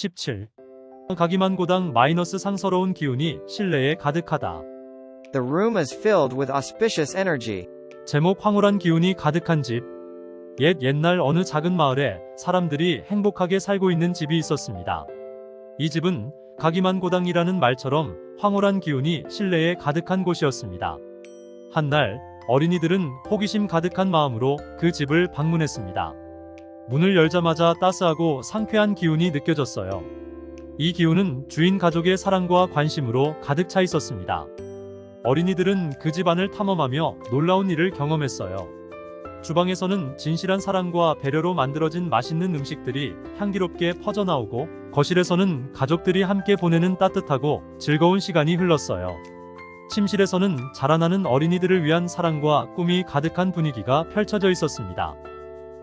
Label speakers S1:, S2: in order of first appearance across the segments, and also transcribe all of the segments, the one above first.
S1: 17. 가기만 고당 마이너스 상서로운 기운이 실내에 가득하다.
S2: The room is filled with auspicious energy.
S1: 제목 황홀한 기운이 가득한 집. 옛 옛날 어느 작은 마을에 사람들이 행복하게 살고 있는 집이 있었습니다. 이 집은 가기만 고당이라는 말처럼 황홀한 기운이 실내에 가득한 곳이었습니다. 한날 어린이들은 호기심 가득한 마음으로 그 집을 방문했습니다. 문을 열자마자 따스하고 상쾌한 기운이 느껴졌어요. 이 기운은 주인 가족의 사랑과 관심으로 가득 차 있었습니다. 어린이들은 그 집안을 탐험하며 놀라운 일을 경험했어요. 주방에서는 진실한 사랑과 배려로 만들어진 맛있는 음식들이 향기롭게 퍼져나오고 거실에서는 가족들이 함께 보내는 따뜻하고 즐거운 시간이 흘렀어요. 침실에서는 자라나는 어린이들을 위한 사랑과 꿈이 가득한 분위기가 펼쳐져 있었습니다.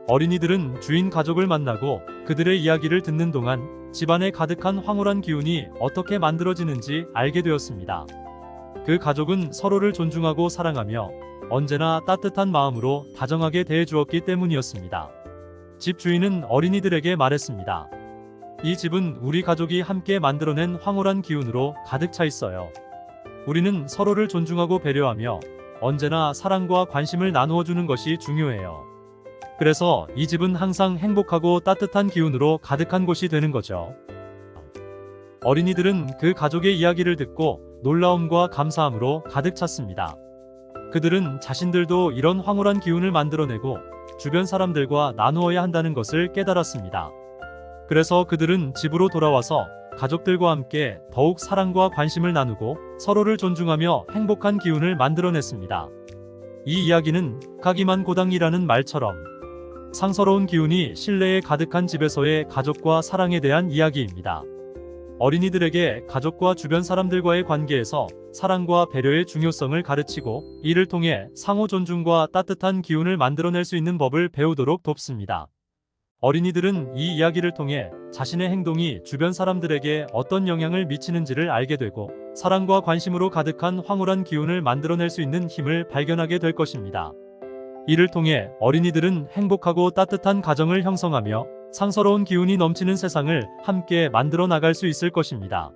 S1: 어린이들은 주인 가족을 만나고 그들의 이야기를 듣는 동안 집안에 가득한 황홀한 기운이 어떻게 만들어지는지 알게 되었습니다. 그 가족은 서로를 존중하고 사랑하며 언제나 따뜻한 마음으로 다정하게 대해주었기 때문이었습니다. 집 주인은 어린이들에게 말했습니다. 이 집은 우리 가족이 함께 만들어낸 황홀한 기운으로 가득 차 있어요. 우리는 서로를 존중하고 배려하며 언제나 사랑과 관심을 나누어 주는 것이 중요해요. 그래서 이 집은 항상 행복하고 따뜻한 기운으로 가득한 곳이 되는 거죠. 어린이들은 그 가족의 이야기를 듣고 놀라움과 감사함으로 가득 찼습니다. 그들은 자신들도 이런 황홀한 기운을 만들어내고 주변 사람들과 나누어야 한다는 것을 깨달았습니다. 그래서 그들은 집으로 돌아와서 가족들과 함께 더욱 사랑과 관심을 나누고 서로를 존중하며 행복한 기운을 만들어냈습니다. 이 이야기는 가기만 고당이라는 말처럼 상서로운 기운이 실내에 가득한 집에서의 가족과 사랑에 대한 이야기입니다. 어린이들에게 가족과 주변 사람들과의 관계에서 사랑과 배려의 중요성을 가르치고 이를 통해 상호 존중과 따뜻한 기운을 만들어낼 수 있는 법을 배우도록 돕습니다. 어린이들은 이 이야기를 통해 자신의 행동이 주변 사람들에게 어떤 영향을 미치는지를 알게 되고 사랑과 관심으로 가득한 황홀한 기운을 만들어낼 수 있는 힘을 발견하게 될 것입니다. 이를 통해 어린이들은 행복하고 따뜻한 가정을 형성하며 상서로운 기운이 넘치는 세상을 함께 만들어 나갈 수 있을 것입니다.